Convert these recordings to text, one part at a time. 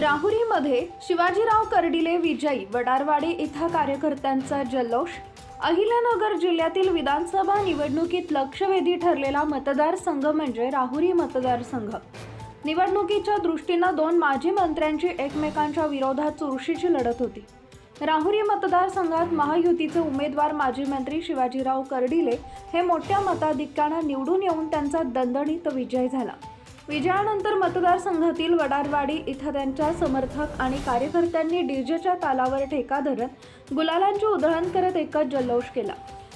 राहुरीमध्ये शिवाजीराव कर्डिले विजयी वडारवाडी इथं कार्यकर्त्यांचा जल्लोष. अहिल्यानगर जिल्ह्यातील विधानसभा निवडणुकीत लक्षवेधी ठरलेला मतदारसंघ म्हणजे राहुरी मतदारसंघ. निवडणुकीच्या दृष्टीनं दोन माजी मंत्र्यांची एकमेकांच्या विरोधात चुरशीची लढत होती. राहुरी मतदारसंघात महायुतीचे उमेदवार माजी मंत्री शिवाजीराव कर्डिले हे मोठ्या मताधिक्यानं निवडून येऊन त्यांचा दणदणीत विजय झाला. विजयानंतर मतदारसंघातील वडारवाडी इथं त्यांच्या समर्थक आणि कार्यकर्त्यांनी डीजेच्या तालावर ठेका धरत गुलालांची उधळण करत एकच जल्लोष केला.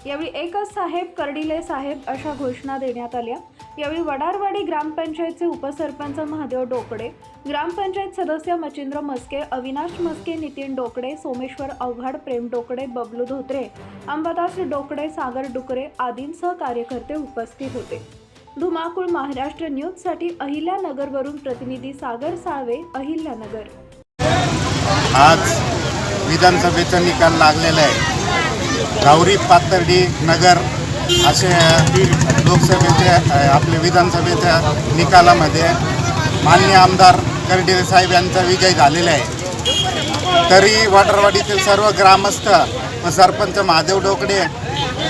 यावेळी एकच साहेब कर्डिले साहेब अशा घोषणा देण्यात आल्या. यावेळी वडारवाडी ग्रामपंचायतचे उपसरपंच महादेव डोकडे ग्रामपंचायत सदस्य मचिंद्र मस्के अविनाश मस्के नितीन डोकडे सोमेश्वर अवघाड प्रेम डोकडे बबलू धोत्रे अंबादास डोकडे सागर डुकरे आदींसह कार्यकर्ते उपस्थित होते. धुमाकूळ महाराष्ट्र न्यूजसाठी अहिल्यानगरवरून प्रतिनिधी सागर साळवे अहिल्यानगर आज विधानसभेचा निकाल लागलेला आहे. गावरी पातर्डी नगर असे लोकसभेचे आपले विधानसभेच्या निकालामध्ये मान्य आमदार कर्डिले साहेब यांचा विजय झालेला आहे. तरी वाटरवाडीतील सर्व ग्रामस्थ व सरपंच महादेव डोकडे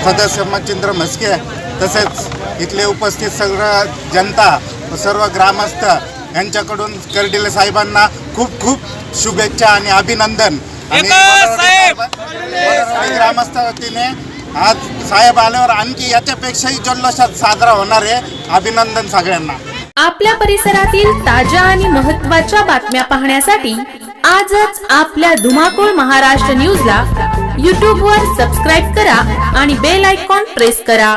सदस्य मच्छिंद्र म्हस्के तसेच इथले उपस्थित सगळं जनता व सर्व ग्रामस्थ यांच्याकडून कर्डिले साहेबांना खूप खूप शुभेच्छा आणि अभिनंदन. आणि ग्रामस्थ वतीने आज साहेब आल्यावर आणखी याच्यापेक्षाही जल्लोषात साजरा होणार आहे. अभिनंदन सगळ्यांना. आपल्या परिसरातील ताज्या आणि महत्त्वाच्या बातम्या पाहण्यासाठी आजच आपल्या धुमाकूळ महाराष्ट्र न्यूजला यूट्यूबवर सबस्क्राईब करा आणि बेल आयकॉन प्रेस करा.